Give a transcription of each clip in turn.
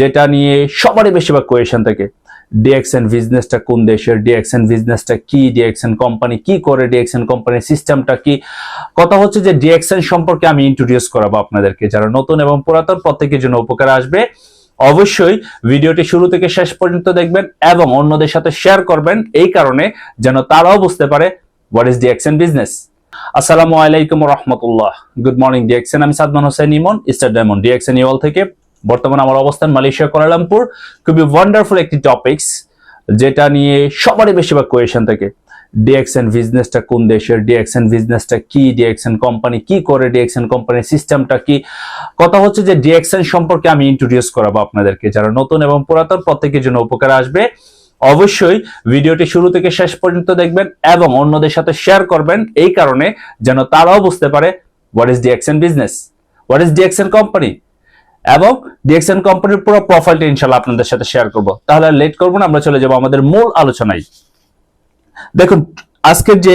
যেটা নিয়ে সবারই বেশিরভাগ কোয়েশন থাকে। ডিএক্সএন বিজনেসটা কোন দেশের? ডিএক্সএন বিজনেসটা কি? ডিএক্সএন কোম্পানি কি করে? ডিএক্সএন কোম্পানির সিস্টেমটা কি? কথা হচ্ছে যে ডিএক্সএন সম্পর্কে আমি ইন্ট্রোডিউস করাবো আপনাদেরকে। যারা নতুন এবং পুরাতন, প্রত্যেকের জন্য উপকার আসবে। অবশ্যই ভিডিওটি শুরু থেকে শেষ পর্যন্ত দেখবেন এবং অন্যদের সাথে শেয়ার করবেন। এই কারণে যেন তারাও বুঝতে পারে হোয়াট ইজ ডিএক্সএন বিজনেস আসসালামু আলাইকুম রহমতুল্লাহ। গুড মর্নিং ডিএক্সএন আমি Sadman Hossain Emon star diamond DXN ইওয়াল থেকে। বর্তমানে আমার অবস্থান মালয়েশিয়া, কোয়ালালামপুর। খুবই ওয়ান্ডারফুল একটি টপিকস যেটা নিয়ে সবারই বেশিরভাগ কোয়েশন থাকে। ডিএক্সএন বিজনেসটা কোন দেশের? ডিএক্সএন বিজনেসটা কি? ডিএক্সএন কোম্পানি কি করে? ডিএক্সএন কোম্পানির সিস্টেমটা কি? কথা হচ্ছে যে ডিএক্সএন সম্পর্কে আমি ইন্ট্রোডিউস করাবো আপনাদেরকে। যারা নতুন এবং পুরাতন, প্রত্যেকের জন্য উপকার আসবে। অবশ্যই ভিডিওটি শুরু থেকে শেষ পর্যন্ত দেখবেন এবং অন্যদের সাথে শেয়ার করবেন। এই কারণে যেন তারাও বুঝতে পারে what is DXN business what is DXN company এবং ডিএক্সএন কোম্পানির পুরো প্রোফাইলটা ইনশাল্লাহ আপনাদের সাথে শেয়ার করব। তাহলে লেট করব না, আমরা চলে যাব আমাদের মূল আলোচনায়। দেখুন, আজকের যে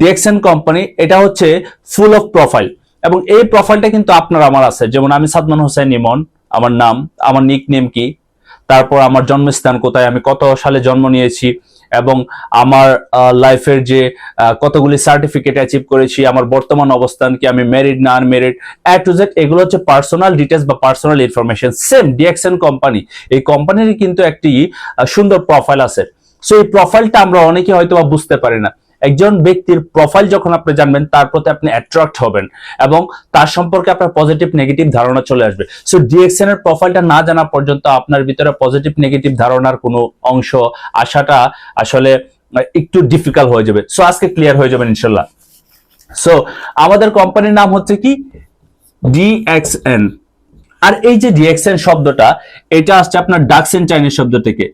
ডিএক্সএন কোম্পানি এটা হচ্ছে ফুল অফ প্রোফাইল এবং এই প্রোফাইলটা কিন্তু আপনার আমার আছে। যেমন আমি সাদমান হোসেন ইমন, আমার নাম, আমার নিক নেম কি? তারপর আমার জন্মস্থান কোথায়? আমি কত সালে জন্ম নিয়েছি? এবং আমার লাইফের যে কতগুলি সার্টিফিকেট অ্যাচিভ করেছি, আমার বর্তমান অবস্থান কি, আমি মেরিড না আনমেরিড অ্যাড টু জেড এগুলো হচ্ছে পার্সোনাল ডিটেলস বা personal information same DXN company এই কোম্পানির কিন্তু একটি সুন্দর প্রোফাইল আছে। সো এই প্রোফাইলটা আমরা অনেকে হয়তো বুঝতে পারি না। একজন ব্যক্তির প্রোফাইল যখন আপনি জানবেন, তার প্রতি আপনি অ্যাট্রাক্ট হবেন এবং তার সম্পর্কে আপনার পজিটিভ নেগেটিভ ধারণা চলে আসবে। সো ডিএক্সএন এর প্রোফাইলটা না জানা পর্যন্ত আপনার ভিতরে পজিটিভ নেগেটিভ ধারণার কোনো অংশ আসাটা আসলে একটু ডিফিকাল্ট হয়ে যাবে। সো আজকে ক্লিয়ার হয়ে যাবে ইনশাল্লাহ। সো আমাদের কোম্পানির নাম হচ্ছে কি? ডিএক্সএন আর এই যে ডিএক্সএন শব্দটা, এটা আসছে আপনার ডাকসেন চাইনিজ শব্দ থেকে।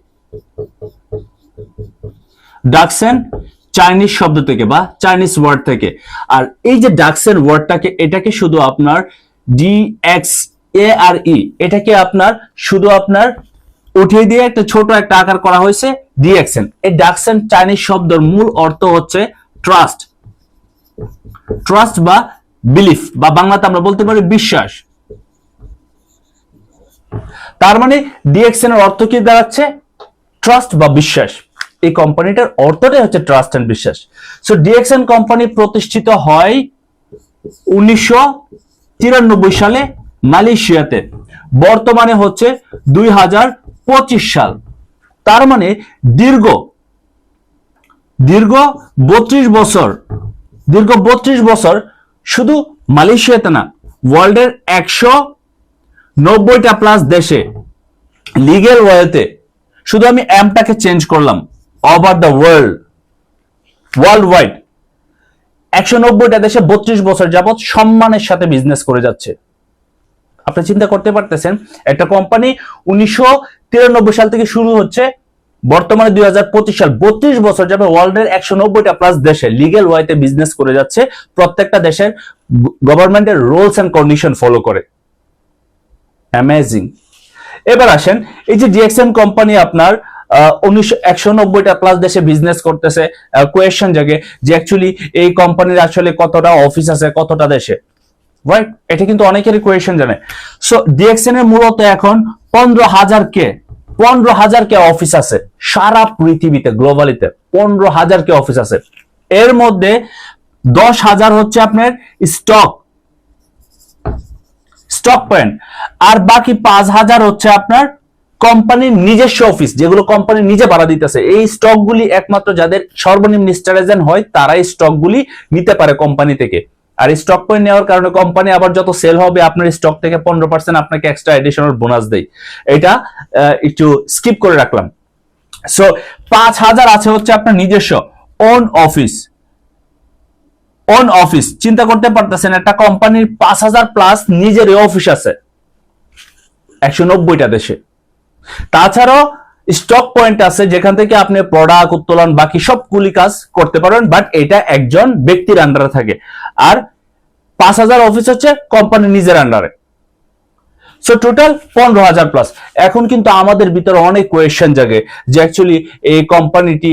ডাকসেন চাইনিজ শব্দ থেকে বা চাইনিজ ওয়ার্ড থেকে। আর এই যে ডাকসেন ওয়ার্ডটাকে এটাকে শুধু আপনার ডি এক্স এ আর ই এটাকে আপনার শুধু আপনার উঠিয়ে দিয়ে একটা ছোট একটা আকার করা হয়েছে ডিএক্সএন এই ডাকসেন চাইনিজ শব্দের মূল অর্থ হচ্ছে ট্রাস্ট ট্রাস্ট বা বিলিফ বা বাংলাতে আমরা বলতে পারি বিশ্বাস। তার মানে ডিএক্সএন এর অর্থ কি দাঁড়াচ্ছে? ট্রাস্ট বা বিশ্বাস। এই কোম্পানিটার অর্থটাই হচ্ছে ট্রাস্ট এন্ড বিশ্বাস। সো ডিএক্সএন কোম্পানি প্রতিষ্ঠিত হয় উনিশশো তিরানব্বই সালে মালয়েশিয়াতে। বর্তমানে হচ্ছে দুই হাজার পঁচিশ সাল। তার মানে দীর্ঘ দীর্ঘ বত্রিশ বছর, দীর্ঘ বত্রিশ বছর শুধু মালয়েশিয়াতে না ওয়ার্ল্ডের একশো নব্বইটা প্লাস দেশে লিগেল ওয়েতে শুধু আমি অ্যাম্পটাকে চেঞ্জ করলাম। Over the world world wide একশো নব্বইটা দেশে বত্রিশ বছর যাবৎ সম্মানের সাথে বিজনেস করে যাচ্ছে। আপনি চিন্তা করতে পারতেছেন, একটা কোম্পানি উনিশশো তিরানব্বই সাল থেকে শুরু হচ্ছে, বর্তমানে দুই হাজার পঁচিশ সাল বত্রিশ বছর যাবে ওয়ার্ল্ডের একশো নব্বইটা প্লাস দেশে। লিগেল ওয়াইতে বিজনেস করে যাচ্ছে, প্রত্যেকটা দেশের গভর্নমেন্টের রুলস অ্যান্ড কন্ডিশন ফলো করে। অ্যামেজিং এবার আসেন, এই যে ডিএক্সএন কোম্পানি আপনার উনিশশো একশো নব্বইটা প্লাস দেশে বিজনেস করতেছে। কোয়েশন জাগে যে অ্যাকচুয়ালি এই কোম্পানির আসলে কতটা অফিস আছে, কতটা দেশে। রাইট এটা কিন্তু অনেকেরই কোয়েশন জানে। সো ডিএক্সএন এর মূলত এখন পনেরো হাজার কে, পনেরো হাজার কে অফিস আছে সারা পৃথিবীতে গ্লোবালিতে পনেরো হাজার কে অফিস আছে। এর মধ্যে দশ হাজার হচ্ছে আপনার স্টক স্টক পয়েন্ট আর বাকি পাঁচ হাজার হচ্ছে আপনার কোম্পানির নিজস্ব অফিস যেগুলো কোম্পানি নিজে ভাড়া দিতেছে, এই স্টকগুলি একমাত্র যাদের সর্বনিম্ন স্টারেজেন হয়, তারাই স্টকগুলি নিতে পারে কোম্পানি থেকে। আর স্টক পয়েন্ট নেওয়ার কারণে কোম্পানি আবার যত সেল হবে, আপনার স্টক থেকে পনেরো পার্সেন্ট আপনাকে এক্সট্রা এডিশনাল বোনাস দেয়। এটা একটু স্কিপ করে রাখলাম। সো পাঁচ হাজার আছে হচ্ছে আপনার নিজস্ব ওন অফিস ওন অফিস চিন্তা করতে পারতেছেন, একটা কোম্পানির পাঁচ হাজার প্লাস নিজের অফিস আছে। একশো নব্বইটা দেশে। তাছাড়াও স্টক পয়েন্ট আছে, যেখান থেকে আপনি প্রোডাক্ট উত্তোলন, বাকি সবগুলি কাজ করতে পারবেন বাট এটা একজন ব্যক্তির আন্ডারে থাকে। আর পাঁচ হাজার অফিস হচ্ছে কোম্পানি নিজের আন্ডারে সো টোটাল পনেরো হাজার প্লাস এখন কিন্তু আমাদের ভিতরে অনেক কোয়েশ্চেন জাগে, যে অ্যাকচুয়ালি এই কোম্পানিটি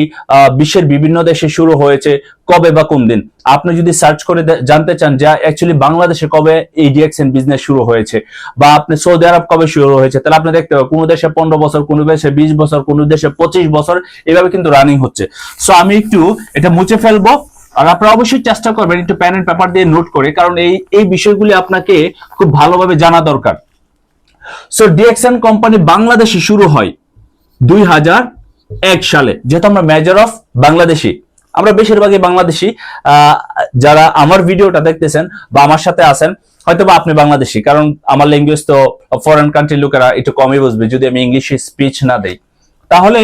বিশ্বের বিভিন্ন দেশে শুরু হয়েছে কবে বা কোন দিন। আপনি যদি সার্চ করে জানতে চান যে অ্যাকচুয়ালি বাংলাদেশে কবে এই ডিএক্সএন বিজনেস শুরু হয়েছে, বা আপনি সৌদি আরব কবে শুরু হয়েছে, তাহলে আপনি দেখতে পাবেন কোনো দেশে পনেরো বছর, কোনো দেশে বিশ বছর, কোনো দেশে পঁচিশ বছর, এভাবে কিন্তু রানিং হচ্ছে। সো আমি একটু এটা মুছে ফেলব, আর আপনারা অবশ্যই চেষ্টা করবেন একটু প্যান এন্ড পেপার দিয়ে নোট করে, কারণ এই এই বিষয়গুলি আপনাকে খুব ভালোভাবে জানা দরকার। সো ডিএক্সএন কোম্পানি বাংলাদেশে শুরু হয় দুই হাজার এক সালে, যেহেতু আমরা মেজর অফ বাংলাদেশি। আমরা বেশিরভাগই বাংলাদেশি। যারা আমার ভিডিওটা দেখতেছেন বা আমার সাথে আছেন হয়তো বা আপনি বাংলাদেশি, কারণ আমার ল্যাঙ্গুয়েজ তো ফরেন কান্ট্রির লোকেরা একটু কমই বুঝবে, যদি আমি ইংলিশে স্পিচ না দেই। তাহলে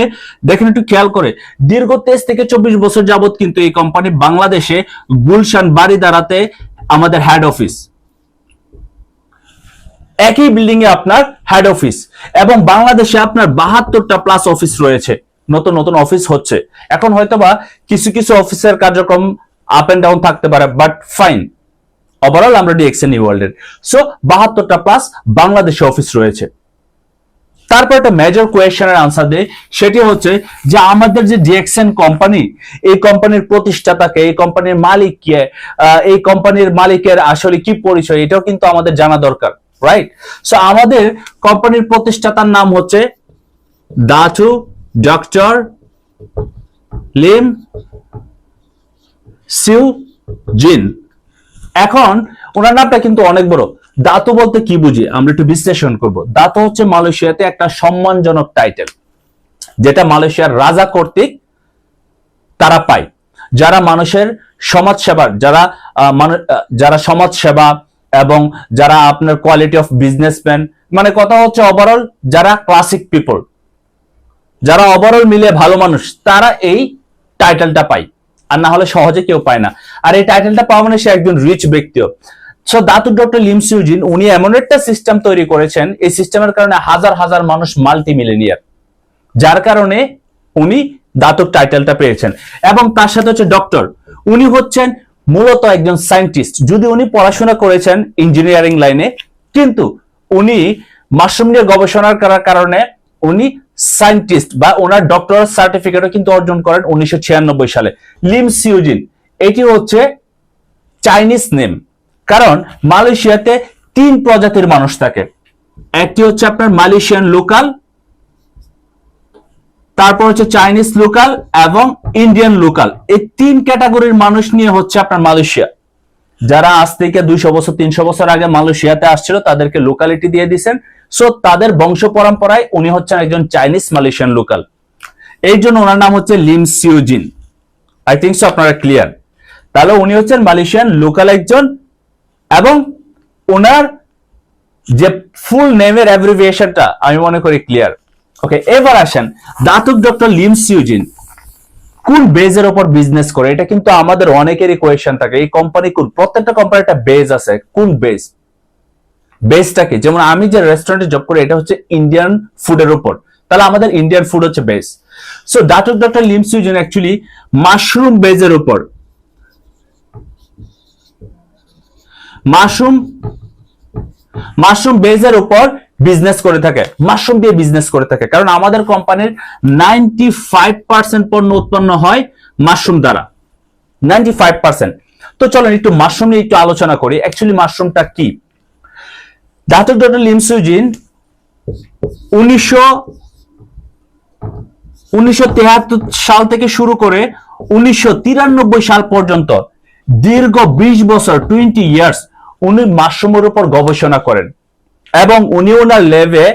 দেখেন একটু খেয়াল করে, দীর্ঘ তেইশ থেকে চব্বিশ বছর যাবত কিন্তু এই কোম্পানি বাংলাদেশে গুলশান বাড়ি দাঁড়াতে আমাদের হেড অফিস একই বিল্ডিং এ আপনার হেড অফিস এবং বাংলাদেশে আপনার বাহাত্তরটা প্লাস অফিস রয়েছে। নতুন নতুন অফিস হচ্ছে। এখন হয়তোবা কিছু কিছু অফিসের কার্যক্রম আপ এন্ড ডাউন থাকতে পারে বাট ফাইন ওভারঅল আমরা ডিএক্সএন ওয়ার্ল্ডের সো বাহাত্তরটা প্লাস বাংলাদেশে অফিস রয়েছে। তারপর একটা মেজর কোয়েশ্চেনের আনসার দেয় সেটি হচ্ছে যে আমাদের যে ডিএক্সএন কোম্পানি এই কোম্পানির প্রতিষ্ঠাতাকে, এই কোম্পানির মালিক কে এই কোম্পানির মালিকের আসলে কি পরিচয়, এটাও কিন্তু আমাদের জানা দরকার। রাইট সো আমাদের কোম্পানির প্রতিষ্ঠাতার নাম হচ্ছে দাচু ডক্টর লিম, সিউ, জিন। এখন, ওনার নামটা কিন্তু অনেক বড়। দাতু বলতে কি বুঝি? আমরা একটু বিশ্লেষণ করব। দাতু হচ্ছে মালয়েশিয়াতে একটা সম্মানজনক টাইটেল যেটা মালয়েশিয়ার রাজা কর্তৃক তারা পায়। যারা মানুষের সমাজ সেবার যারা যারা সমাজ সেবা এবং যারা আপনার কোয়ালিটি অফ বিজনেসম্যান মানে কথা হচ্ছে ওভারঅল যারা ক্লাসিক পিপল যারা ওভারঅল মিলে ভালো মানুষ, তারা এই টাইটেলটা পায়। আর না হলে সহজে কেউ পায় না। আর এই টাইটেলটা পাওয়া মানে সে একজন রিচ ব্যক্তিও। সো দাতু ডক্টর লিমসিউজিন উনি এমন একটা সিস্টেম তৈরি করেছেন, এই সিস্টেমের কারণে হাজার হাজার মানুষ মাল্টি মিলেনিয়ার যার কারণে উনি দাতক টাইটেলটা পেয়েছেন। এবং তার সাথে হচ্ছে ডক্টর উনি হচ্ছেন মূলত একজন সায়েন্টিস্ট। যদি উনি পড়াশোনা করেছেন ইঞ্জিনিয়ারিং লাইনে কিন্তু উনি মাশরুম নিয়ে গবেষণা করার কারণে উনি সায়েন্টিস্ট বা ওনার ডক্টর সার্টিফিকেটও কিন্তু অর্জন করেন উনিশশো ছিয়ানব্বই সালে। লিম সিউজিন, এটি হচ্ছে চাইনিজ নেম কারণ মালয়েশিয়াতে তিন প্রজাতির মানুষ থাকে। একটি হচ্ছে আপনার মালয়েশিয়ান লোকাল তারপর হচ্ছে চাইনিজ লোকাল এবং ইন্ডিয়ান লোকাল এই তিন ক্যাটাগরির মানুষ নিয়ে হচ্ছে আপনার মালয়েশিয়া। যারা আজ থেকে দুইশো বছর, তিনশো বছর আগে মালয়েশিয়াতে আসছিল, তাদেরকে লোকালিটি দিয়ে দিচ্ছেন সো তাদের বংশ পরম্পরায় উনি হচ্ছেন একজন চাইনিজ মালয়েশিয়ান লোকাল এই জন্য ওনার নাম হচ্ছে Lim Siow Jin I think so আপনারা ক্লিয়ার তাহলে উনি হচ্ছেন মালয়েশিয়ান লোকাল একজন এবং ওনার যে ফুল নেমের অ্যাব্রিভিয়েশনটা আমি মনে করি ক্লিয়ার ওকে এবার আসেন দাতুক ডক্টর লিম সিউজিন। কোন বেজের উপর বিজনেস করে? এটা কিন্তু আমাদের অনেকেরই কোয়েশ্চেন থাকে। এই কোম্পানি কোন? প্রত্যেকটা কোম্পানির একটা বেজ আছে। কোন বেজ বেসটা কি? যেমন আমি যে রেস্টুরেন্টে জব করি, এটা হচ্ছে ইন্ডিয়ান ফুডের উপর। তাহলে আমাদের ইন্ডিয়ান ফুড হচ্ছে base so doctor doctor Lim Siow Jin actually mushroom বেজের উপর। মাশরুম মাশরুম বেজের উপর বিজনেস করে থাকে মাশরুম দিয়ে বিজনেস করে থাকে। কারণ আমাদের কোম্পানির নাইনটি ফাইভ পার্সেন্ট পণ্য উৎপন্ন হয় মাশরুম দ্বারা। নাইনটি ফাইভ পার্সেন্ট তো চলেন একটু মাশরুম নিয়ে একটু আলোচনা করি। অ্যাকচুয়ালি মাশরুমটা কি? ডাক্তার ডক্টর লিমসুজিন উনিশশো উনিশশো সাল থেকে শুরু করে উনিশশো তিরানব্বই সাল পর্যন্ত, দীর্ঘ বিশ বছর টোয়েন্টি ইয়ার্স উনি মাশরুমের উপর গবেষণা করেন। এবং উনি ওনার লেভে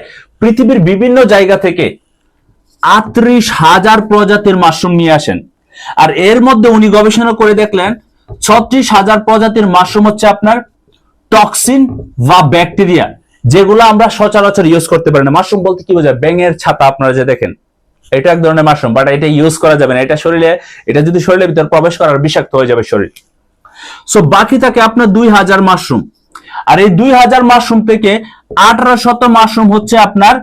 পৃথিবীর বিভিন্ন জায়গা থেকে আটত্রিশ হাজার প্রজাতির মাশরুম নিয়ে আসেন। আর এর মধ্যে উনি গবেষণা করে দেখলেন, ছত্রিশ হাজার প্রজাতির মাশরুম হচ্ছে আপনার টক্সিন বা ব্যাকটেরিয়া যেগুলো আমরা সচরাচর ইউজ করতে পারি না। মাশরুম বলতে কি বোঝায়? ব্যাঙের ছাতা, আপনারা যে দেখেন। এটা এক ধরনের মাশরুম বাট এটা ইউজ করা যাবে না। এটা শরীরে, এটা যদি শরীরের ভিতর প্রবেশ করার বিষাক্ত হয়ে যাবে শরীর। সো বাকি থাকে আপনার দুই হাজার মাশরুম। আর এই দুই হাজার মাশরুম থেকে আঠারো শত মাশরুম হচ্ছে আপনার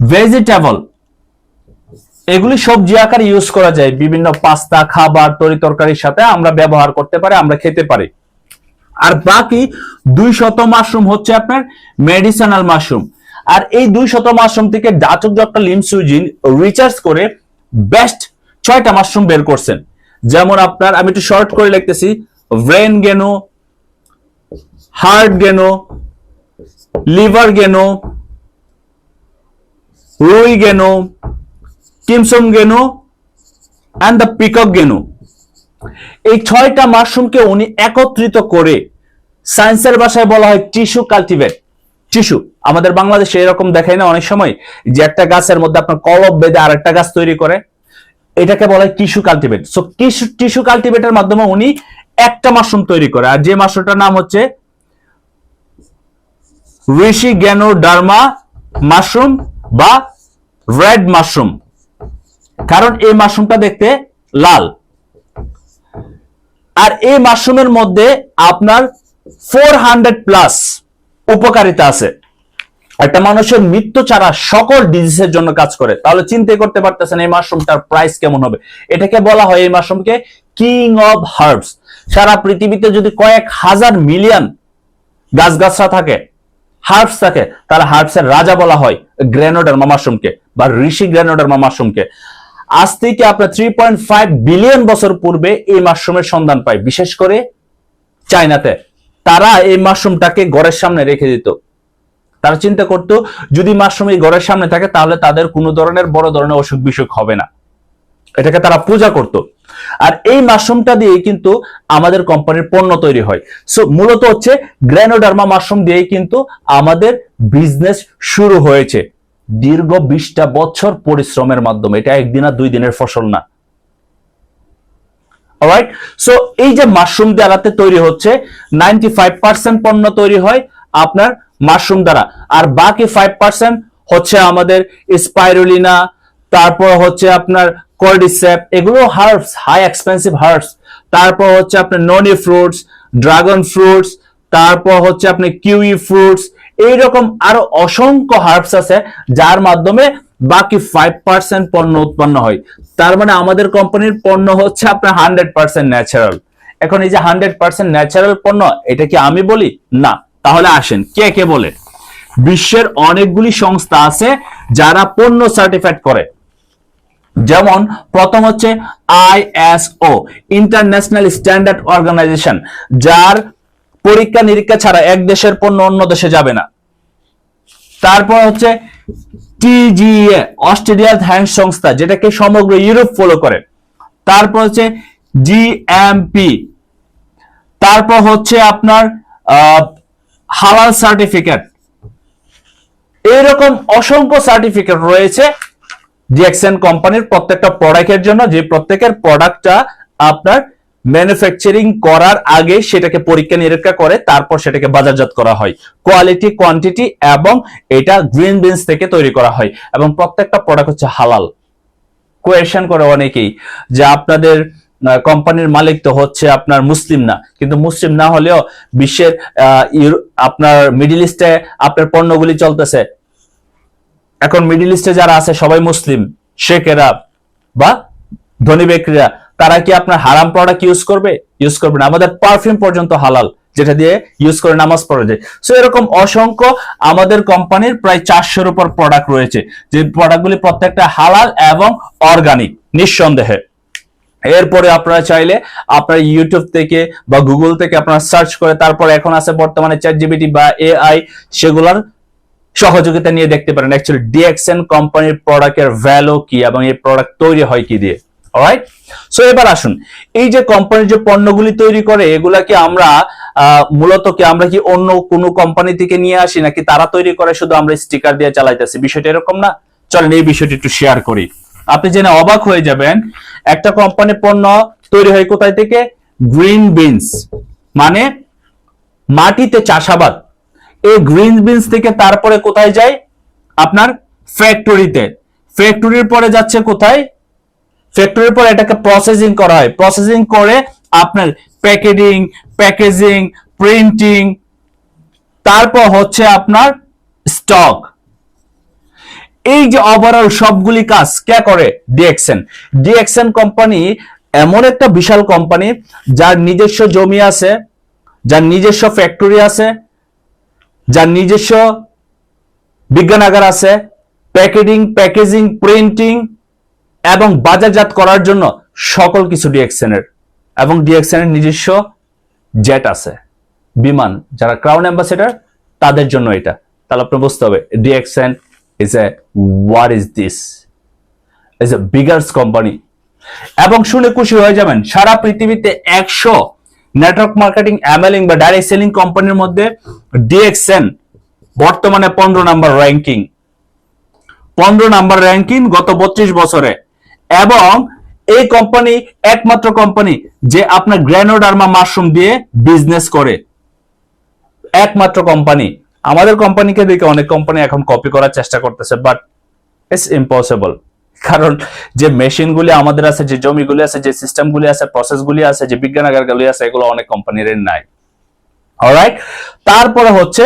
ভেজিটেবল এগুলি সবজি আকারে ইউজ করা যায়। বিভিন্ন পাস্তা, খাবার, তরি তরকারির সাথে আমরা ব্যবহার করতে পারি, আমরা খেতে পারি। আর বাকি দুই শত মাশরুম হচ্ছে আপনার মেডিসিনাল মাশরুম। আর এই দুই শত মাশরুম থেকে ডাচক doctor Lim Siow Jin research করে বেস্ট ছয়টা মাশরুম বের করছেন। যেমন আপনার, আমি একটু শর্ট করে লিখতেছি brain gano heart gano, liver gano, রুই gano কিমসম gano and the peacock gano. এই ছয়টা মাশরুমকে উনি একত্রিত করে সায়েন্সের ভাষায় বলা হয় টিস্যু কাল্টিভেট টিস্যু আমাদের বাংলাদেশে এরকম দেখায় না অনেক সময় যে একটা গাছের মধ্যে আপনার কলব বেঁধে আর একটা গাছ তৈরি করে। এটাকে বলা হয় tissue cultivate so tissue tissue কাল্টিভেটের মাধ্যমে উনি একটা মাশরুম তৈরি করে। আর যে মাশরুমটার নাম হচ্ছে ঋষি ডার্মা মাশরুম বা রেড মাশরুম। কারণ এই মাশরুমটা দেখতে লাল। আর এই মাশরুমের মধ্যে আপনার ফোর হান্ড্রেড প্লাস উপকারিতা আছে। একটা মানুষের মৃত্যু ছাড়া সকল ডিজিজের জন্য কাজ করে। তাহলে চিন্তা করতে পারতেছেন এই মাশরুমটার প্রাইস কেমন হবে। এটাকে বলা হয় এই মাশরুমকে কিং অফ হার্বস সারা পৃথিবীতে যদি কয়েক হাজার মিলিয়ন গাছগাছরা থাকে হার্বস থাকে তাহলে হার্বসের রাজা বলা হয় গ্রেনোডার্মা মাশরুমকে বা ঋষি গ্রেনোডার্মা মাশরুমকে আজ থেকে আপনার থ্রি পয়েন্ট ফাইভ বিলিয়ন বছর পূর্বে এই মাশরুমের সন্ধান পায়, বিশেষ করে চায়নাতে। তারা এই মাশরুমটাকে ঘরের সামনে রেখে দিত। তারা চিন্তা করতো, যদি মাশরুম এই ঘরের সামনে থাকে, তাহলে তাদের কোনো ধরনের বড় ধরনের অসুখ বিসুখ হবে না। এটাকে তারা পূজা করত। আর এই মাশরুমটা দিয়ে কিন্তু আমাদের কোম্পানির পণ্য তৈরি হয়। সো মূলত হচ্ছে গ্র্যানোডার্মা মাশরুম দিয়েই কিন্তু আমাদের বিজনেস শুরু হয়েছে। দীর্ঘ বিশটা বছর পরিশ্রমের মাধ্যমে। এটা একদিন আর দুই দিনের ফসল না। অলরাইট সো এই যে মাশরুম দ্বারাতে তৈরি হচ্ছে নাইনটি ফাইভ পার্সেন্ট পণ্য তৈরি হয় আপনার মাশরুম দ্বারা। আর বাকি ফাইভ পার্সেন্ট হচ্ছে আমাদের স্পাইরুলিনা তারপর হচ্ছে আপনার কর্ডিসেপ এগুলো হার্বস হাই এক্সপেন্সিভ হার্বস তারপর হচ্ছে আপনার ননি ফ্রুটস ড্রাগন ফ্রুটস তারপর হচ্ছে আপনার কিউই ফ্রুটস এইরকম আরও অসংখ্য হার্বস আছে, যার মাধ্যমে বাকি ফাইভ পার্সেন্ট পণ্য উৎপন্ন হয়। তার মানে আমাদের কোম্পানির পণ্য হচ্ছে আপনার হান্ড্রেড পার্সেন্ট ন্যাচারাল এখন এই যে হান্ড্রেড পার্সেন্ট ন্যাচারাল পণ্য, এটা কি আমি বলি? না। তাহলে আসেন, কে কে বলে? বিশ্বের অনেকগুলি সংস্থা আছে যারা পণ্য সার্টিফাইড করে। যেমন, প্রথম হচ্ছে আইএসও ইন্টারন্যাশনাল স্ট্যান্ডার্ড অর্গানাইজেশন যার পরীক্ষা নিরীক্ষা ছাড়া এক দেশের পণ্য অন্য দেশে যাবে না। তারপর হচ্ছে টিজিএ অস্ট্রেলিয়ার হ্যান্ড সংস্থা, যেটাকে সমগ্র ইউরোপ ফলো করে। তারপর হচ্ছে জিএমপি তারপর হচ্ছে আপনার হালাল সার্টিফিকেট এইরকম অসংখ্য সার্টিফিকেট রয়েছে। ডিএক্সএন কোম্পানির প্রত্যেকটা প্রোডাক্টের জন্য যে প্রত্যেকের প্রোডাক্টটা আপনার ম্যানুফ্যাকচারিং করার আগে সেটাকে পরীক্ষা নিরীক্ষা করে, তারপর সেটাকে বাজারজাত করা হয়। কোয়ালিটি কোয়ান্টিটি এবং এটা গ্রিন বিনস থেকে তৈরি করা হয়। এবং প্রত্যেকটা প্রোডাক্ট হচ্ছে হালাল। কোয়েশন করে অনেকেই যে আপনাদের কোম্পানির মালিক তো হচ্ছে আপনার মুসলিম না। কিন্তু মুসলিম না হলেও বিশ্বের আপনার মিডিল ইস্টে আপনার পণ্যগুলি চলতেছে। এখন মিডিল ইস্টে যারা আছে, সবাই মুসলিম শেখেরা বা ধনী ব্যক্তিরা, তারা কি আপনার হারাম প্রোডাক্ট ইউজ করবে? ইউজ করবে না। আমাদের পারফিউম পর্যন্ত হালাল, যেটা দিয়ে ইউজ করে নামাজ পড়া যায়। সো এরকম অসংখ্য আমাদের কোম্পানির প্রায় চারশোর উপর প্রোডাক্ট রয়েছে, যে প্রোডাক্টগুলি প্রত্যেকটা হালাল এবং অর্গানিক নিঃসন্দেহে। এরপরে আপনারা চাইলে আপনার ইউটিউব থেকে বা গুগল থেকে আপনারা সার্চ করে, তারপর এখন আছে বর্তমানে চ্যাট জিবিটি বা এআই সেগুলোর সহযোগিতা নিয়ে দেখতে পারেন অ্যাকচুয়ালি ডিএক্সএন কোম্পানির প্রোডাক্টের ভ্যালু কি এবং এই প্রোডাক্ট তৈরি হয় কি দিয়ে। অলরাইট সো এবার আসুন। এই যে কোম্পানির যে পণ্যগুলি তৈরি করে এগুলা কি আমরা মূলত কি আমরা কি অন্য কোনো কোম্পানি থেকে নিয়ে আসি নাকি তারা তৈরি করে, শুধু আমরা স্টিকার দিয়ে চালাইতেছি? বিষয়টা এরকম না। চলেন এই বিষয়টি একটু শেয়ার করি। আপনি জেনে অবাক হয়ে যাবেন, একটা কোম্পানির পণ্য তৈরি হয় কোথায় থেকে? গ্রিন বিনস মানে মাটিতে চাষাবাদ। এই গ্রিন বিনস থেকে তারপরে কোথায় যায়? আপনার ফ্যাক্টরিতে ফ্যাক্টরির পরে যাচ্ছে কোথায়? ফ্যাক্টরির পরে এটাকে প্রসেসিং করা হয়। প্রসেসিং করে আপনার প্যাকেজিং প্যাকেজিং প্রিন্টিং তারপর হচ্ছে আপনার স্টক এই যে ওভারঅল সবগুলি কাজ কে করে? ডিএক্সএন ডিএক্সএন কোম্পানি এমন একটা বিশাল কোম্পানি যার নিজস্ব জমি আছে, যার নিজস্ব ফ্যাক্টরি আছে যার নিজস্ব বিজ্ঞানাগার আছে, প্যাকেটিং, প্যাকেজিং, প্রিন্টিং এবং বাজারজাত করার জন্য সকল কিছু ডিএক্সএন এর এবং ডিএক্সএন এর নিজস্ব জেট আছে, বিমান, যারা ক্রাউন অ্যাম্বাসেডার, তাদের জন্য এটা। তাহলে আপনি বুঝতে হবে, DXN is a what is this is a biggest company এবং শুনে খুশি হয়ে যাবেন, সারা পৃথিবীতে একশো নেটওয়ার্ক মার্কেটিং অ্যামেলিং বা ডাইরেক্ট সেলিং কোম্পানির মধ্যে ডিএক্সএন বর্তমানে পনেরো নাম্বার র্যাঙ্কিং পনেরো নাম্বার র্যাঙ্কিং গত বত্রিশ বছরে। এবং এই কোম্পানি একমাত্র কোম্পানি যে আপনার গ্র্যানোডার্মা মাশরুম দিয়ে বিজনেস করে। একমাত্র কোম্পানি আমাদের কোম্পানিকে দেখে অনেক কোম্পানি এখন কপি করার চেষ্টা করতেছে বাট ইটস ইম্পসিবল কারণ যে মেশিনগুলি আমাদের আছে, যে জমিগুলি আছে, যে সিস্টেমগুলি আছে প্রসেসগুলি আছে, যে বিজ্ঞানাগারগুলি আছে, এগুলো অনেক কোম্পানির নাই। অলরাইট তারপরে হচ্ছে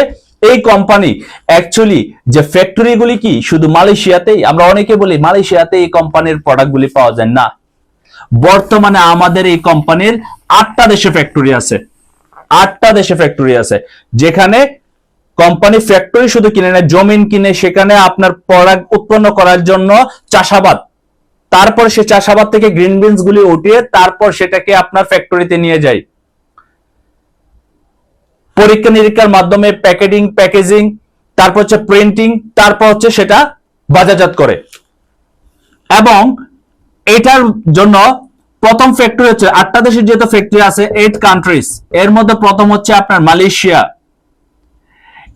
এই কোম্পানি অ্যাকচুয়ালি যে ফ্যাক্টরি গুলি কি, শুধু মালয়েশিয়াতেই, আমরা অনেকে বলি মালয়েশিয়াতে এই কোম্পানির প্রোডাক্টগুলি পাওয়া যায় না। বর্তমানে আমাদের এই কোম্পানির আটটা দেশে ফ্যাক্টরি আছে। আটটা দেশে ফ্যাক্টরি আছে। যেখানে কোম্পানি ফ্যাক্টরি শুধু কিনে নেয়, জমিন কিনে, সেখানে আপনার প্রোডাক্ট উৎপন্ন করার জন্য চাষাবাদ। তারপর সে চাষাবাদ থেকে গ্রিন বিনস গুলি উঠিয়ে তারপর সেটাকে আপনার ফ্যাক্টরিতে নিয়ে যায়। পরীক্ষা নিরীক্ষার মাধ্যমে প্যাকেটিং প্যাকেজিং তারপর হচ্ছে প্রিন্টিং তারপর হচ্ছে সেটা বাজারজাত করে। এবং এটার জন্য প্রথম ফ্যাক্টরি হচ্ছে আটটা দেশের যেহেতু ফ্যাক্টরি আছে এইট কান্ট্রিজ এর মধ্যে প্রথম হচ্ছে আপনার Malaysia.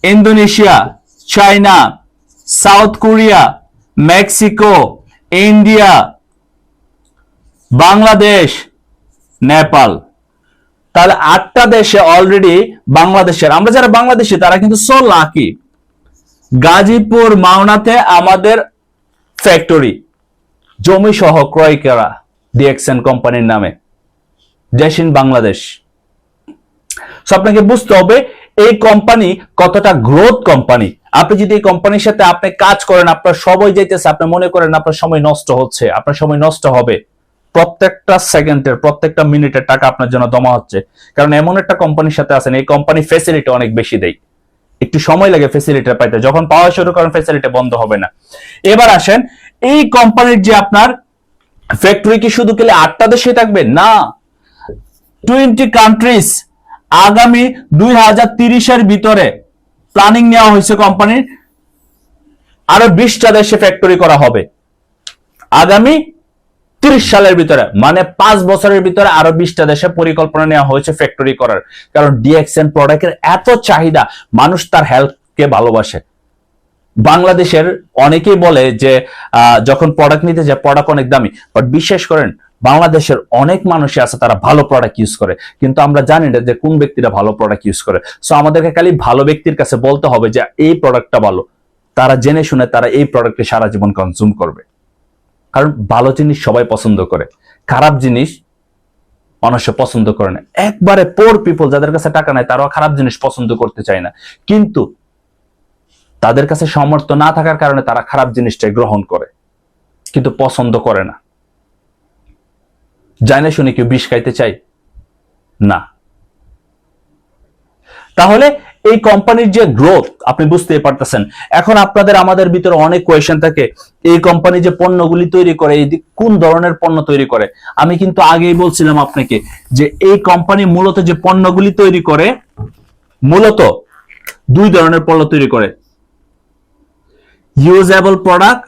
Indonesia, China, South Korea, Mexico, India, Bangladesh, Nepal. তাহলে আটটা দেশে অলরেডি বাংলাদেশের। আমরা যারা বাংলাদেশি, তারা কিন্তু সো লাকি গাজীপুর, মাওনাতে আমাদের ফ্যাক্টরি জমি সহ ক্রয় করা ডিএক্সএন কোম্পানির নামে। জেসিন বাংলাদেশ। So, আপনাকে বুঝতে হবে এই কোম্পানি কতটা গ্রোথ কোম্পানি আপনি যদি এই কোম্পানির সাথে আপনি কাজ করেন, আপনার সময় যাইতেছে, আপনি মনে করেন আপনার সময় নষ্ট হচ্ছে, আপনার সময় নষ্ট হবে, প্রত্যেকটা সেকেন্ডের প্রত্যেকটা মিনিটের টাকা আপনার জন্য জমা হচ্ছে। কারণ এমন একটা কোম্পানির সাথে আছেন, এই কোম্পানি ফেসিলিটি অনেক বেশি দেয়। একটু সময় লাগে ফেসিলিটি পাইতে, যখন পাওয়া শুরু করেন ফেসিলিটি বন্ধ হবে না। এবার আসেন, এই কোম্পানির যে আপনার ফ্যাক্টরি কি শুধু গেলে আটটা দেশে থাকবে? না। টোয়েন্টি কান্ট্রিজ আগামী দুই হাজার তিরিশের ভিতরে প্ল্যানিং নেওয়া হয়েছে কোম্পানির আরও বিশটা দেশে ফ্যাক্টরি করা হবে। আগামী তিরিশ সালের ভিতরে মানে পাঁচ বছরের ভিতরে আরও বিশটা দেশে পরিকল্পনা নেওয়া হয়েছে ফ্যাক্টরি করার। কারণ ডিএক্সএন প্রোডাক্টের এত চাহিদা, মানুষ তার হেলথকে ভালোবাসে। বাংলাদেশের অনেকেই বলে যে যখন প্রোডাক্ট নিতে যায় প্রোডাক্ট অনেক দামি। বাট বিশ্বাস করেন বাংলাদেশের অনেক মানুষই আছে তারা ভালো প্রোডাক্ট ইউজ করে, কিন্তু আমরা জানি না যে কোন ব্যক্তিরা ভালো প্রোডাক্ট ইউজ করে। সো আমাদেরকে খালি ভালো ব্যক্তির কাছে বলতে হবে যে এই প্রোডাক্টটা ভালো। তারা জেনে শুনে তারা এই প্রোডাক্টে সারা জীবন কনজিউম করবে। কারণ ভালো জিনিস সবাই পছন্দ করে, খারাপ জিনিস মানুষে পছন্দ করে না। একবারে পোর পিপল যাদের কাছে টাকা নাই, তারাও খারাপ জিনিস পছন্দ করতে চায় না। কিন্তু তাদের কাছে সামর্থ্য না থাকার কারণে তারা খারাপ জিনিসটাই গ্রহণ করে, কিন্তু পছন্দ করে না। জানে শুনে কেউ বিষ খাইতে চাই না। তাহলে এই কোম্পানির যে গ্রোথ আপনি বুঝতেই পারতেছেন। এখন আপনাদের, আমাদের ভিতরে অনেক কোয়েশ্চেন থাকে, এই কোম্পানি যে পণ্যগুলি তৈরি করে, এই কোন ধরনের পণ্য তৈরি করে? আমি কিন্তু আগেই বলছিলাম আপনাকে যে এই কোম্পানি মূলত যে পণ্যগুলি তৈরি করে, মূলত দুই ধরনের পণ্য তৈরি করে। ইউজেবল প্রোডাক্ট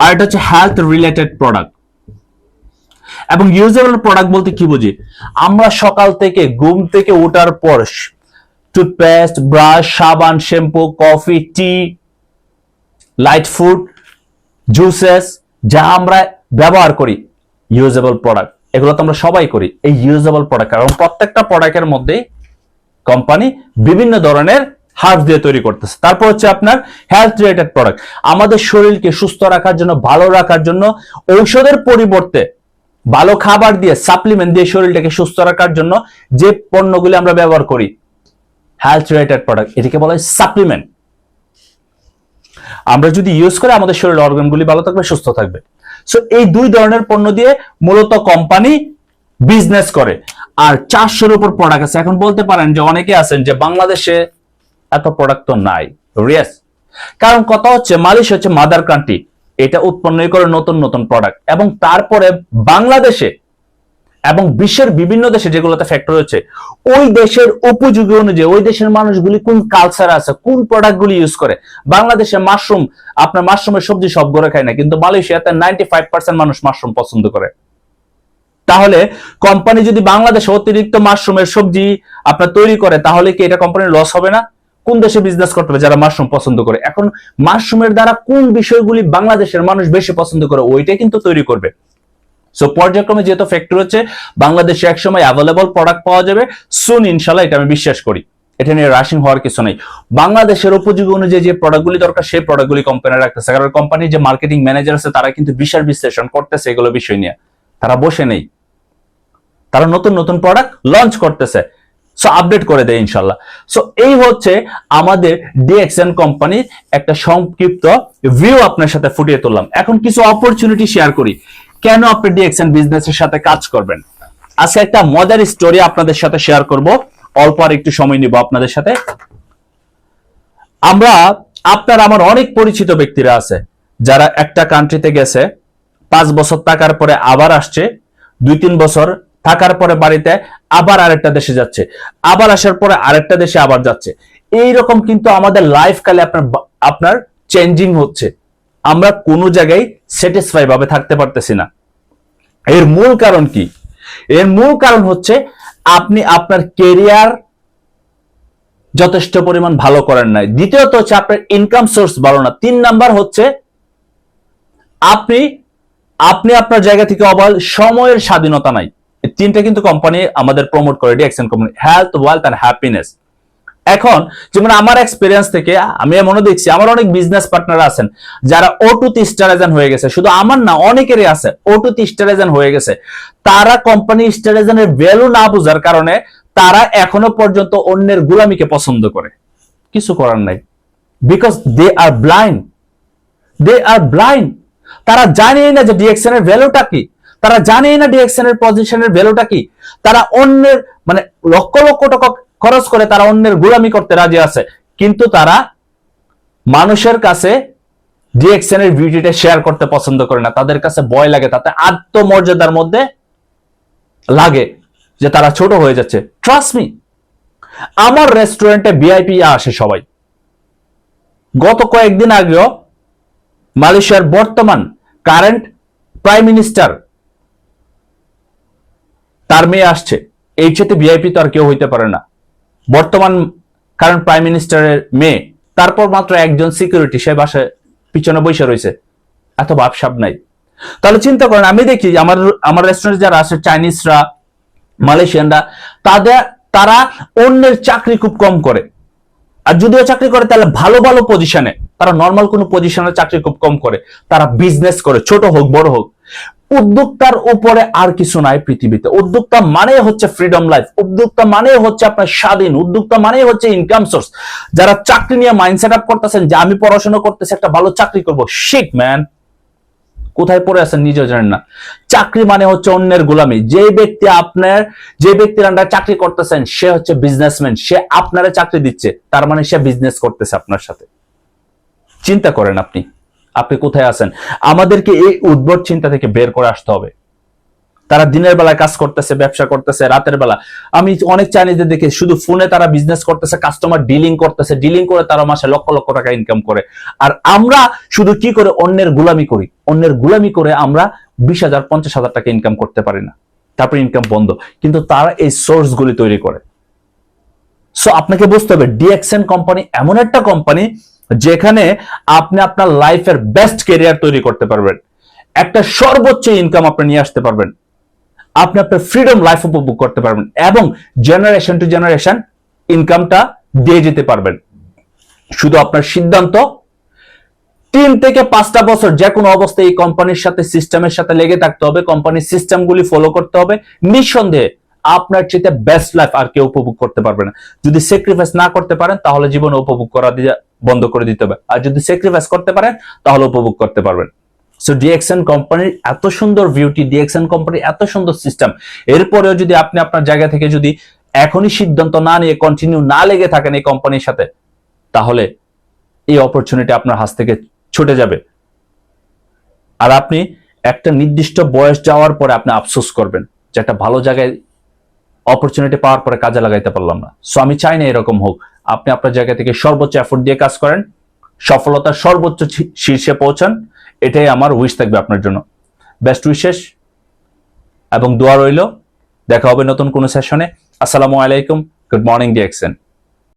আর এটা হচ্ছে হেলথ রিলেটেড প্রোডাক্ট এবং ইউজেবল প্রোডাক্ট বলতে কি বুঝি? আমরা সকাল থেকে ঘুম থেকে ওঠার পর টুথপেস্ট ব্রাশ সাবান shampoo coffee tea light food juices যা আমরা ব্যবহার করি ইউজেবল প্রোডাক্ট এগুলো তো আমরা সবাই করি, এই ইউজেবল প্রোডাক্ট কারণ প্রত্যেকটা প্রোডাক্টের মধ্যেই কোম্পানি বিভিন্ন ধরনের হার্ব দিয়ে তৈরি করতেছে। তারপর হচ্ছে আপনার হেলথ রিলেটেড প্রোডাক্ট আমাদের শরীরকে সুস্থ রাখার জন্য, ভালো রাখার জন্য ঔষধের পরিবর্তে ভালো খাবার দিয়ে সাপ্লিমেন্ট দিয়ে শরীরটাকে সুস্থ রাখার জন্য যে পণ্যগুলি আমরা ব্যবহার করি হেলথ রিলেটেড প্রোডাক্ট এটাকে বলা হয় সাপ্লিমেন্ট আমরা যদি ইউজ করে আমাদের শরীরের অর্গানগুলি ভালো থাকবে, সুস্থ থাকবে। সো এই দুই ধরনের পণ্য দিয়ে মূলত কোম্পানি বিজনেস করে। আর চারশোর উপর প্রোডাক্ট আছে। এখন বলতে পারেন যে অনেকে আছেন যে বাংলাদেশে এত প্রোডাক্ট তো নাই। রিয়াস কারণ কথা হচ্ছে, মালয়েশিয়া হচ্ছে মাদার কান্ট্রি এটা উৎপন্নই করে নতুন নতুন প্রোডাক্ট এবং তারপরে বাংলাদেশে এবং বিশ্বের বিভিন্ন দেশে যেগুলোতে ফ্যাক্টরি হচ্ছে ওই দেশের উপযোগী অনুযায়ী, ওই দেশের মানুষগুলি কোন কালচার আছে, কোন প্রোডাক্ট গুলি ইউজ করে? বাংলাদেশে মাশরুম আপনার মাশরুমের সবজি সব করে খায় না, কিন্তু মালয়েশিয়াতে নাইনটি ফাইভ পার্সেন্ট মানুষ মাশরুম পছন্দ করে। তাহলে কোম্পানি যদি বাংলাদেশে অতিরিক্ত মাশরুমের সবজি আপনার তৈরি করে, তাহলে কি এটা কোম্পানির লস হবে না? কোন দেশে বিজনেস করতে হবে যারা মাশরুম পছন্দ করে? এখন মাশরুমের দ্বারা কোন বিষয়গুলি বাংলাদেশের মানুষ বেশি পছন্দ করে, ওইটাই কিন্তু তৈরি করবে। সো পর্যায়ক্রমে যেহেতু ফ্যাক্টরি হচ্ছে, বাংলাদেশে একসময় অ্যাভেলেবল প্রোডাক্ট পাওয়া যাবে। সুন ইনশাল্লাহ এটা আমি বিশ্বাস করি। এটা নিয়ে রাশিং হওয়ার কিছু নেই। বাংলাদেশের উপযোগী অনুযায়ী যে প্রোডাক্টগুলি দরকার, সেই প্রোডাক্টগুলি কোম্পানি রাখতেছে। কারণ কোম্পানির যে মার্কেটিং ম্যানেজার আছে, তারা কিন্তু বিশাল বিশ্লেষণ করতেছে এগুলো বিষয় নিয়ে। তারা বসে নেই। তারা নতুন নতুন প্রোডাক্ট লঞ্চ করতেছে। সো আপডেট করে দেয় ইনশাল্লাহ সো এই হচ্ছে আমাদের ডিএক্সএন কোম্পানির একটা সংক্ষিপ্ত ভিউ আপনার সাথে ফুটিয়ে তুললাম। এখন কিছু অপরচুনিটি শেয়ার করি। কেন আপনি ডিএক্সএন বিজনেসের সাথে কাজ করবেন? আজকে একটা মজার স্টোরি আপনাদের সাথে শেয়ার করব। অল্প আর একটু সময় নিব আপনাদের সাথে। আমরা, আপনার আমার অনেক পরিচিত ব্যক্তিরা আছে, যারা একটা কান্ট্রিতে গেছে, পাঁচ বছর থাকার পরে আবার আসছে, দুই তিন বছর থাকার পরে বাড়িতে আবার আরেকটা দেশে যাচ্ছে। আবার আসার পরে আরেকটা দেশে আবার যাচ্ছে। এই রকম কিন্তু আমাদের লাইফ কালে আপনার আপনার চেঞ্জিং হচ্ছে। আমরা কোনো জায়গায় স্যাটিসফাই ভাবে থাকতে পারতেছি না। এর মূল কারণ কি? এর মূল কারণ হচ্ছে আপনি আপনার কেরিয়ার যথেষ্ট পরিমাণ ভালো করেন নাই। দ্বিতীয়ত হচ্ছে আপনার ইনকাম সোর্স ভালো না। তিন নাম্বার হচ্ছে আপনি আপনি আপনার জায়গা থেকে অবল সময়ের স্বাধীনতা নাই। তিনটা কিন্তু কোম্পানি আমাদের প্রমোট করে DXN company health wealth and happiness এখন যেমন আমার এক্সপিরিয়েন্স থেকে আমি মনে দেখছি, আমার অনেক বিজনেস পার্টনার আছেন, যারা ও টু স্টারাইজেন হয়ে গেছে। শুধু আমার না, অনেকেরই আছে ও টু স্টারাইজেন হয়ে গেছে। তারা কোম্পানি স্টার স্টারাইজেনের ভ্যালু না বোঝার কারণে তারা এখনও পর্যন্ত অন্যের গুলামিকে পছন্দ করে। কিছু করার নাই। Because they are blind they are blind তারা জানেই না যে ডিএক্সএন এর ভ্যালুটা কি। তারা জানেই না ডিএক্সএন এর পজিশনের ভ্যালুটা কি? তারা অন্যের মানে লক্ষ লক্ষ টাকা খরচ করে তারা অন্যের গোলামি করতে রাজি আছে। কিন্তু তারা মানুষের কাছে ডিএক্সএন এর শেয়ার করতে পছন্দ করে না। তাদের কাছে ভয় লাগে, তাতে আত্মমর্যাদার মধ্যে লাগে যে তারা ছোট হয়ে যাচ্ছে। ট্রাস্ট মি আমার রেস্টুরেন্টে ভিআইপি আসে সবাই। গত কয়েকদিন আগেও মালয়েশিয়ার বর্তমান কারেন্ট প্রাইম মিনিস্টার তার মেয়ে আসছে। এই চেতে ভিআইপি তো আর কেউ হইতে পারে না। বর্তমান কারেন্ট প্রাইম মিনিস্টারের মেয়ে, তারপর মাত্র একজন সিকিউরিটি সে বাসায় পিছনে বসে রয়েছে, এত ভাবসাব নাই। তাহলে চিন্তা করেন, আমি দেখি আমার আমার রেস্টুরেন্টে যারা আছে চাইনিজরা মালয়েশিয়ানরা তাদের, তারা অন্যের চাকরি খুব কম করে। আর যদিও চাকরি করে, তাহলে ভালো ভালো পজিশনে তারা নর্মাল কোনো পজিশনে চাকরি খুব কম করে। তারা বিজনেস করে, ছোট হোক, বড় হোক। উদ্যোক্তার উপরে আর কিছু নাই পৃথিবীতে। উদ্যোক্তা মানে হচ্ছে ফ্রিডম লাইফ উদ্যোক্তা মানে হচ্ছে আপনার স্বাধীন। উদ্যোক্তা মানে হচ্ছে ইনকাম সোর্স যারা চাকরি নিয়ে মাইন্ড সেট আপ করতেছেন, যে আমি পড়াশোনা করতেছি, একটা ভালো চাকরি করব। শিখ ম্যান কোথায় পড়ে আছেন নিজেও জানেন না। চাকরি মানে হচ্ছে অন্যের গোলামি। যে ব্যক্তি আপনার, যে ব্যক্তির আন্ডার চাকরি করতেছেন, সে হচ্ছে বিজনেসম্যান সে আপনারা চাকরি দিচ্ছে। তার মানে সে বিজনেস করতেছে আপনার সাথে। চিন্তা করেন আপনি। আপনি কোথায় আছেন? আমাদেরকে এই উদ্ভট চিন্তা থেকে বের করে আসতে হবে। তারা দিনের বেলায় কাজ করতেছে, ব্যবসা করতেছে, রাতের বেলা। আমি অনেক চাইনিজদের দেখি শুধু ফোনে তারা বিজনেস করতেছে কাস্টমার ডিলিং করতেছে ডিলিং করে তারা মাসে লক্ষ লক্ষ টাকা ইনকাম করে। আর আমরা শুধু কি করে? অন্যের গুলামি করি। অন্যের গুলামি করে আমরা বিশ হাজার, পঞ্চাশ হাজার টাকা ইনকাম করতে পারি না। তারপর ইনকাম বন্ধ। কিন্তু তারা এই সোর্স গুলি তৈরি করে। সো আপনাকে বুঝতে হবে ডিএক্সএন কোম্পানি এমন একটা কোম্পানি যেখানে আপনি আপনার লাইফের বেস্ট কেরিয়ার তৈরি করতে পারবেন। একটা সর্বোচ্চ ইনকাম আপনি নিয়ে আসতে পারবেন। আপনি আপনার ফ্রিডম লাইফ উপভোগ করতে পারবেন এবং জেনারেশন টু জেনারেশন ইনকামটা দিয়ে যেতে পারবেন। শুধু আপনার সিদ্ধান্ত, তিন থেকে পাঁচটা বছর যে কোনো অবস্থায় এই কোম্পানির সাথে সিস্টেমের সাথে লেগে থাকতে হবে কোম্পানির সিস্টেমগুলি ফলো করতে হবে। নিঃসন্দেহে আপনার চেয়ে বেস্ট লাইফ আর কেউ উপভোগ করতে পারবে না। যদি স্যাক্রিফাইস না করতে পারেন, তাহলে জীবনে উপভোগ করা দিয়ে বন্ধ করে দিতে হবে। আর যদি স্যাক্রিফাইস করতে পারেন, তাহলে উপভোগ করতে পারবেন। সো ডিএক্সএন কোম্পানির এত সুন্দর বিউটি ডিএক্সএন কোম্পানির এত সুন্দর সিস্টেম এরপরেও যদি আপনি আপনার জায়গা থেকে যদি এখনই সিদ্ধান্ত না নিয়ে কন্টিনিউ না লেগে থাকেন এই কোম্পানির সাথে, তাহলে এই অপরচুনিটি আপনার হাত থেকে ছুটে যাবে। আর আপনি একটা নির্দিষ্ট বয়স যাওয়ার পরে আপনি আফসোস করবেন যে একটা ভালো জায়গায় অপরচুনিটি পাওয়ার পরে কাজে লাগাইতে পারলাম না। সো আমি চাই না এরকম হোক। আপনি আপনার জায়গা থেকে সর্বোচ্চ এফোর্ট দিয়ে কাজ করেন সফলতার সর্বোচ্চ শীর্ষে পৌঁছান, এটাই আমার উইশ থাকবে আপনার জন্য। বেস্ট উইশেস এবং দোয়া রইল। দেখা হবে নতুন কোনো সেশনে আসসালামু আলাইকুম। Good morning ডিএক্সেন